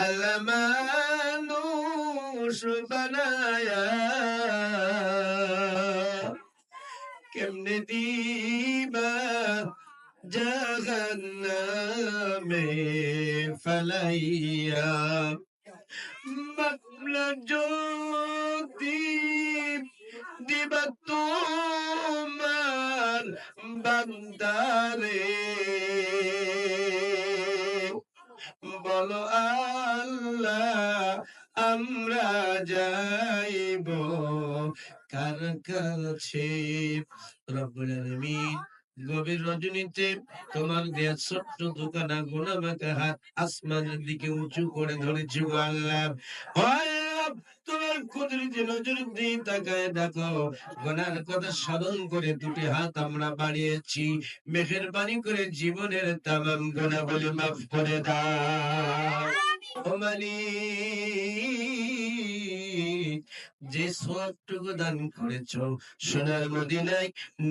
আলমানুষ বানায়া কেমনে দিবা জাহান্নামে ফালাইয়া মামলা যদি দিবা তোমার বান্দারে বলো আল্লাহ, আমরা যাইব কার কাছে? রব্বুল আলামিন গভীর রজনীতে তোমার দেয়া ছোট্ট দোকানা গোলামাকে হাত আসমানের দিকে উঁচু করে ধরেছি আল্লাহ। তোমার কুদরতি নজর দিয়ে তাকায় দেখো গোনার কথা করে দুটি হাত আমরা বাড়িয়েছি। মেহেরবানি করে জীবনের তামাম গোনা বলে মাফ করে দাও। ও যে সবটুকু দান করেছ, সোনার মদিনায়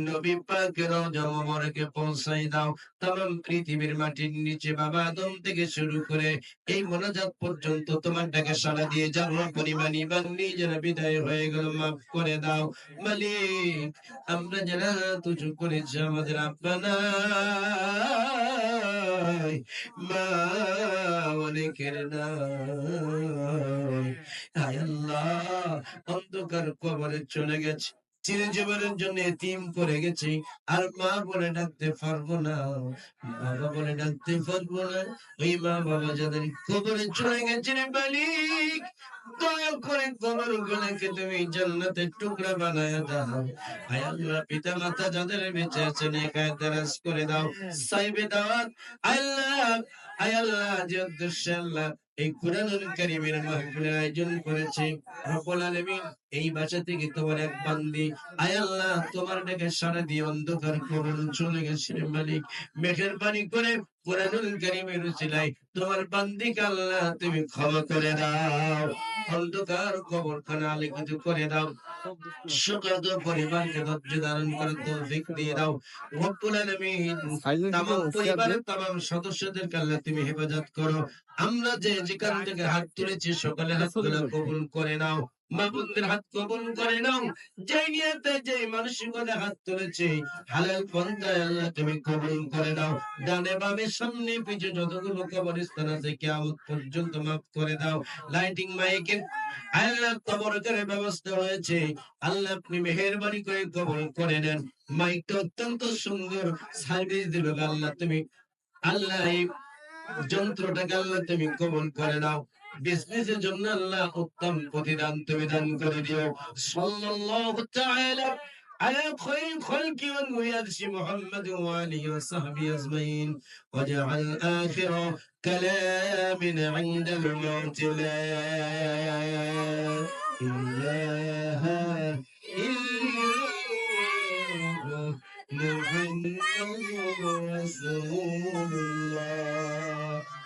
নবী পাকের জমমরকে পৌঁছাই দাও। তাম পৃথিবীর মাটির নিচে বাবা আদম থেকে শুরু করে এই মনোজাত পর্যন্ত তোমার ডাকে সাড়া দিয়ে যাওয়া পরিমাণ ইমান নিজেরা বিদায় হয়ে গেল, মাফ করে দাও। মালিক, আমরা যারা তুজু করেছি, আমাদের আব্বা নাই মা অনেকের নাই আল্লাহ অন্ধকার কবরে চলে গেছে। চিরজীবনের জন্য এতিম করে গেছি, আর মা বলে ডাকতে পারব না। বাবা বলে ডাকতে পারব না। ওই মা বাবা যাদের কবরে চলে গেছে রে মালিক টুকরা বানায় দাও। আল্লাহ পিতা মাতা যাদের বেঁচে করে দাও। আল্লাহ এই কোরআনুল আয়োজন করেছে। এই বাসা থেকে তোমার এক বান্দি, আয় আল্লাহ, তোমার ডেকে সারা দিয়ে অন্ধকার করুন। চলে গেছে মালিক মেঘের পানি করে কোরআনুল কারীমের উসিলায় তোমার বান্দি আল্লাহ তুমি ক্ষমা করে দাও। অন্ধকার কবরখানা আলোকিত করে দাও। সুখাদ পরিবারকে ধৈর্য ধারণ করে তৌফিক দিয়ে দাও। রব্বুল আলামিন তাম পরিবারের তাম সদস্যদের আল্লাহ তুমি হেফাজত করো। আমরা যে যেখান থেকে হাত তুলেছি সকালে হাত তুলে কবুল করে নাও। মা হাত কবুল করে নাও। যে নিয়তে যে মানসিকতা হাত তুলেছে, হালাল পন্থায় আল্লাহ তুমি কবুল করে নাও। ডানে বামে সামনে পিছে যতগুলো কবরস্থান আছে, কিয়ামত পর্যন্ত মাফ করে দাও। লাইটিং মাইকের আল্লাহ কবরকারের ব্যবস্থা হয়েছে আল্লাহ আপনি মেহেরবানি করে কবল করে নেন। মাইকটা অত্যন্ত সুন্দর সার্ভিস দিল আল্লাহ তুমি আল্লাহ এই যন্ত্রটাকে আল্লাহ তুমি কবল করে নাও। بزنس جنة الله قطم قطدان تبدان قدديو صلى الله تعالى على خير خلق من ويدش محمد وآله وصحبه أجمعين وجعل آخر كلام عند الموت لا إله محمد رسول الله